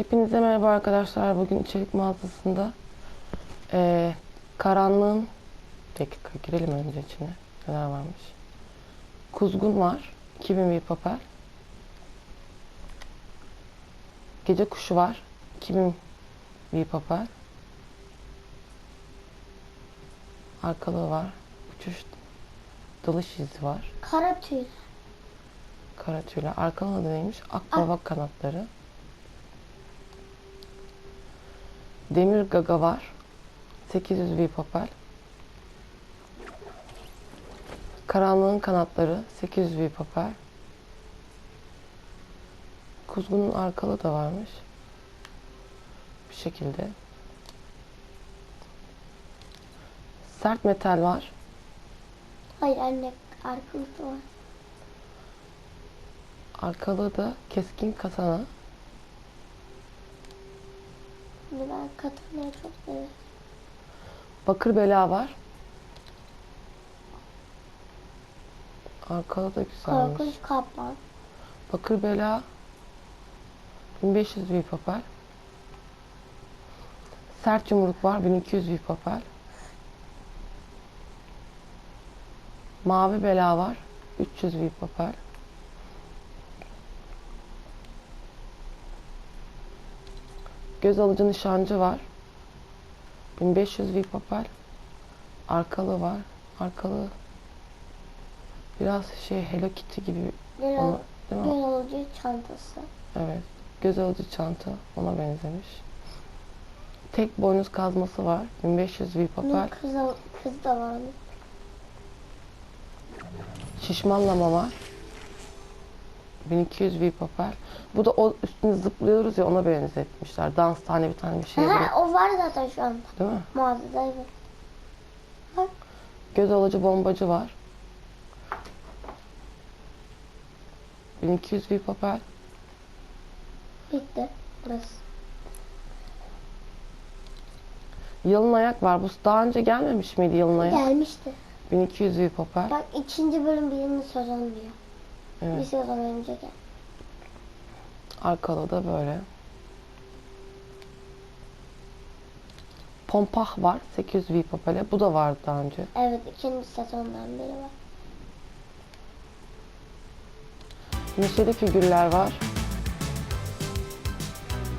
Hepinize merhaba arkadaşlar. Bugün içerik mağazasında eee, karanlığın dakika girelim önce içine. Neler varmış? Kuzgun var. 2000 bir papel. Gece kuşu var. 2000 bir papel. Arkalığı var. Uçuş dalış izi var. Kara tüy. Kara tüyler. Arkalığı da neymiş? Akbaba kanatları. Demir gaga var. 800 bir papel. Karanlığın kanatları 800 bir papel. Kuzgunun arkalı da varmış. Bu şekilde. Sert metal var. Hayır anne arkamızda var. Arkalığı da keskin kasana. Şimdi ben katılmayı çok seviyorum. Bakır bela var. Arkalı da güzelmiş. Korkunç kaplan. Bakır bela 1500 bir papel. Sert yumruk var 1200 bir papel. Mavi bela var 300 bir papel. Göz alıcı nişancı var. 1500 bir papel. Arkalı var. Arkalı biraz şey Hello Kitty gibi Göz, değil mi? göz alıcı çantası. Evet. Göz alıcı çanta ona benzemiş. Tek boynuz kazması var. 1500 bir Bunun papel. kız, kız da var. Şişmanlama var. 1200 bir papel. Bu da o üstüne zıplıyoruz ya ona benzetmişler. Dans tane bir tane bir şey var. Ha, o var zaten şu anda. Değil mi? Mağazada evet. Bak Göz alıcı bombacı var. 1200 bir papel. bitti. Burası. Yalın ayak var. Bu daha önce gelmemiş miydi yalın ayak? Gelmişti. 1200 bir papel. Bak ikinci bölüm birinci sezon diyor. Bir Evet. sezon önce gel. Arkalı da böyle. Pompah var. 800 bir papele. Bu da vardı daha önce. Evet ikinci sezondan beri var. Neşeli figürler var.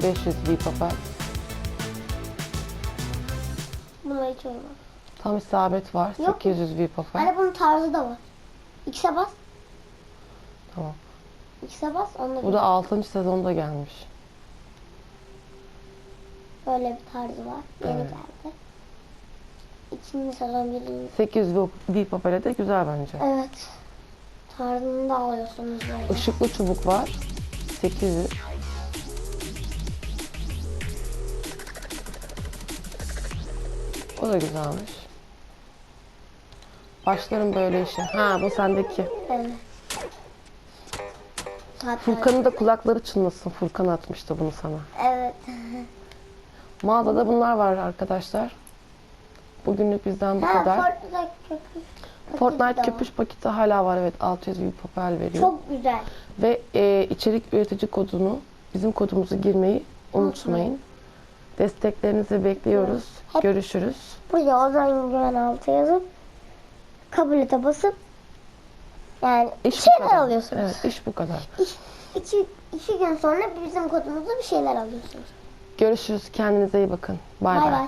500 bir papel. Buna hiç olmaz. Tam isabet var. Yok. 800 bir papel. Bunun tarzı da var. X'e bas. Tamam. X'e bas. Onunla Bu da 6. sezonda gelmiş. Böyle bir tarzı var. Yeni Evet. geldi. İkinci sezon birinci. 800 bir papele de güzel bence. Evet. Tarzını da alıyorsunuz böyle. Işıklı çubuk var. 800. O da güzelmiş. Başlarım böyle işe. Ha bu sendeki. Evet. Hatta- Furkan'ın da kulakları çınlasın. Furkan atmıştı bunu sana. Evet. Mağazada bunlar var arkadaşlar. Bugünlük bizden bu Ha, kadar. Fortnite köpüş. Fortnite köpüş paketi hala var evet 600 bir papel veriyor. Çok güzel. Ve e, içerik üretici kodunu bizim kodumuzu girmeyi unutmayın. Desteklerinizi bekliyoruz. Hep- Görüşürüz. Buraya Ozan Güven altı yazıp kabulete basıp yani İş şeyler alıyorsunuz. Evet iş bu kadar. İş, iki, iki gün sonra bizim kodumuzda bir şeyler alıyorsunuz. Görüşürüz. Kendinize iyi bakın. Bay. bay.